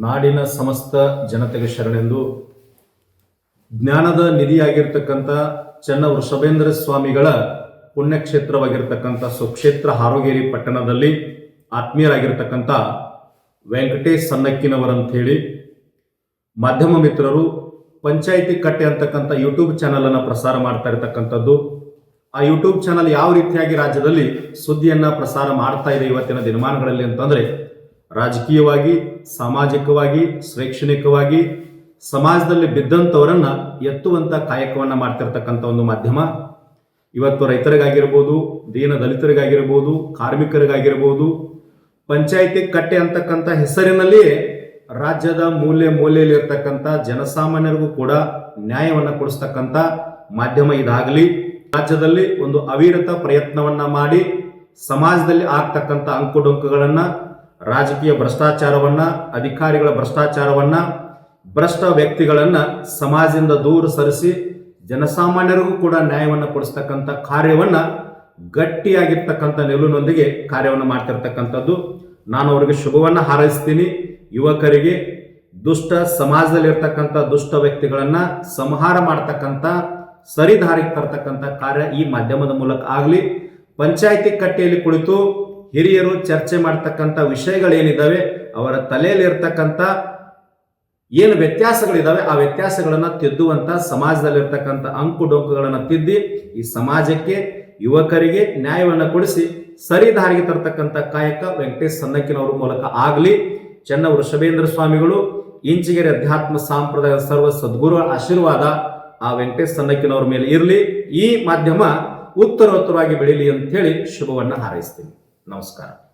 ನಾಡಿನ ಸಮಸ್ತ ಜನತೆಗೆ ಶರಣೆಂದು ಜ್ಞಾನದ ನಿಧಿಯಾಗಿರ್ತಕ್ಕಂಥ ಚೆನ್ನ ವೃಷಭೇಂದ್ರ ಸ್ವಾಮಿಗಳ ಪುಣ್ಯಕ್ಷೇತ್ರವಾಗಿರ್ತಕ್ಕಂಥ ಸುಕ್ಷೇತ್ರ ಹಾರೋಗೇರಿ ಪಟ್ಟಣದಲ್ಲಿ ಆತ್ಮೀಯರಾಗಿರ್ತಕ್ಕಂಥ ವೆಂಕಟೇಶ್ ಸನ್ನಕ್ಕಿನವರಂತ ಹೇಳಿ ಮಾಧ್ಯಮ ಮಿತ್ರರು, ಪಂಚಾಯಿತಿ ಕಟ್ಟೆ ಅಂತಕ್ಕಂಥ ಯೂಟ್ಯೂಬ್ ಚಾನಲನ್ನು ಪ್ರಸಾರ ಮಾಡ್ತಾ ಇರತಕ್ಕಂಥದ್ದು. ಆ ಯೂಟ್ಯೂಬ್ ಚಾನಲ್ ಯಾವ ರೀತಿಯಾಗಿ ರಾಜ್ಯದಲ್ಲಿ ಸುದ್ದಿಯನ್ನು ಪ್ರಸಾರ ಮಾಡ್ತಾ ಇದೆ ಇವತ್ತಿನ ದಿನಮಾನಗಳಲ್ಲಿ ಅಂತಂದ್ರೆ ರಾಜಕೀಯವಾಗಿ, ಸಾಮಾಜಿಕವಾಗಿ ಶೈಕ್ಷಣಿಕವಾಗಿ ಸಮಾಜದಲ್ಲಿ ಬಿದ್ದಂಥವರನ್ನ ಎತ್ತುವಂತ ಕಾಯಕವನ್ನು ಮಾಡ್ತಿರ್ತಕ್ಕಂಥ ಒಂದು ಮಾಧ್ಯಮ. ಇವತ್ತು ರೈತರಿಗಾಗಿರ್ಬೋದು, ದೀನ ದಲಿತರಿಗಾಗಿರ್ಬೋದು, ಕಾರ್ಮಿಕರಿಗಾಗಿರ್ಬೋದು, ಪಂಚಾಯಿತಿ ಕಟ್ಟೆ ಅಂತಕ್ಕಂಥ ಹೆಸರಿನಲ್ಲಿಯೇ ರಾಜ್ಯದ ಮೂಲೆ ಮೂಲೆಯಲ್ಲಿರ್ತಕ್ಕಂಥ ಜನಸಾಮಾನ್ಯರಿಗೂ ಕೂಡ ನ್ಯಾಯವನ್ನು ಕೊಡಿಸ್ತಕ್ಕಂಥ ಮಾಧ್ಯಮ ಇದಾಗಲಿ. ರಾಜ್ಯದಲ್ಲಿ ಒಂದು ಅವಿರತ ಪ್ರಯತ್ನವನ್ನ ಮಾಡಿ, ಸಮಾಜದಲ್ಲಿ ಆಗ್ತಕ್ಕಂಥ ಅಂಕುಡೊಂಕುಗಳನ್ನ ರಾಜಕೀಯ ಭ್ರಷ್ಟಾಚಾರವನ್ನ, ಅಧಿಕಾರಿಗಳ ಭ್ರಷ್ಟಾಚಾರವನ್ನ, ಭ್ರಷ್ಟ ವ್ಯಕ್ತಿಗಳನ್ನ ಸಮಾಜದಿಂದ ದೂರ ಸರಿಸಿ ಜನಸಾಮಾನ್ಯರಿಗೂ ಕೂಡ ನ್ಯಾಯವನ್ನು ಕೊಡಿಸ್ತಕ್ಕಂಥ ಕಾರ್ಯವನ್ನ ಗಟ್ಟಿಯಾಗಿರ್ತಕ್ಕಂಥ ನಿಲುವಿನೊಂದಿಗೆ ಕಾರ್ಯವನ್ನು ಮಾಡ್ತಿರ್ತಕ್ಕಂಥದ್ದು. ನಾನು ಅವರಿಗೆ ಶುಭವನ್ನು ಹಾರೈಸ್ತೀನಿ. ಯುವಕರಿಗೆ ದುಷ್ಟ ಸಮಾಜದಲ್ಲಿರ್ತಕ್ಕಂಥ ದುಷ್ಟ ವ್ಯಕ್ತಿಗಳನ್ನ ಸಂಹಾರ ಮಾಡ್ತಕ್ಕಂಥ ಸರಿದಾರಿಗೆ ತರ್ತಕ್ಕಂಥ ಕಾರ್ಯ ಈ ಮಾಧ್ಯಮದ ಮೂಲಕ ಆಗಲಿ. ಪಂಚಾಯಿತಿ ಕಟ್ಟೆಯಲ್ಲಿ ಕುಳಿತು ಹಿರಿಯರು ಚರ್ಚೆ ಮಾಡ್ತಕ್ಕಂಥ ವಿಷಯಗಳೇನಿದ್ದಾವೆ ಅವರ ತಲೆಯಲ್ಲಿ ಇರ್ತಕ್ಕಂಥ ಏನು ವ್ಯತ್ಯಾಸಗಳಿದ್ದಾವೆ ಆ ವ್ಯತ್ಯಾಸಗಳನ್ನು ತಿದ್ದುವಂತ ಸಮಾಜದಲ್ಲಿರ್ತಕ್ಕಂಥ ಅಂಕು ಡೊಂಕುಗಳನ್ನು ತಿದ್ದಿ, ಈ ಸಮಾಜಕ್ಕೆ ಯುವಕರಿಗೆ ನ್ಯಾಯವನ್ನು ಕೊಡಿಸಿ, ಸರಿ ದಾರಿಗೆ ತರ್ತಕ್ಕಂಥ ಕಾಯಕ ವೆಂಕಟೇಶ್ ಸನ್ನಕ್ಕಿನವರ ಮೂಲಕ ಆಗಲಿ. ಚೆನ್ನ ವೃಷಭೇಂದ್ರ ಸ್ವಾಮಿಗಳು, ಇಂಚಿಗೆರೆ ಅಧ್ಯಾತ್ಮ ಸಾಂಪ್ರದಾಯ ಸರ್ವ ಸದ್ಗುರು ಆಶೀರ್ವಾದ ಆ ವೆಂಕಟೇಶ್ ಸನ್ನಕ್ಕಿನವರ ಮೇಲೆ ಇರಲಿ. ಈ ಮಾಧ್ಯಮ ಉತ್ತರೋತ್ತರವಾಗಿ ಬೆಳೀಲಿ ಅಂತ ಹೇಳಿ ಶುಭವನ್ನು ಹಾರೈಸ್ತೀನಿ. não os.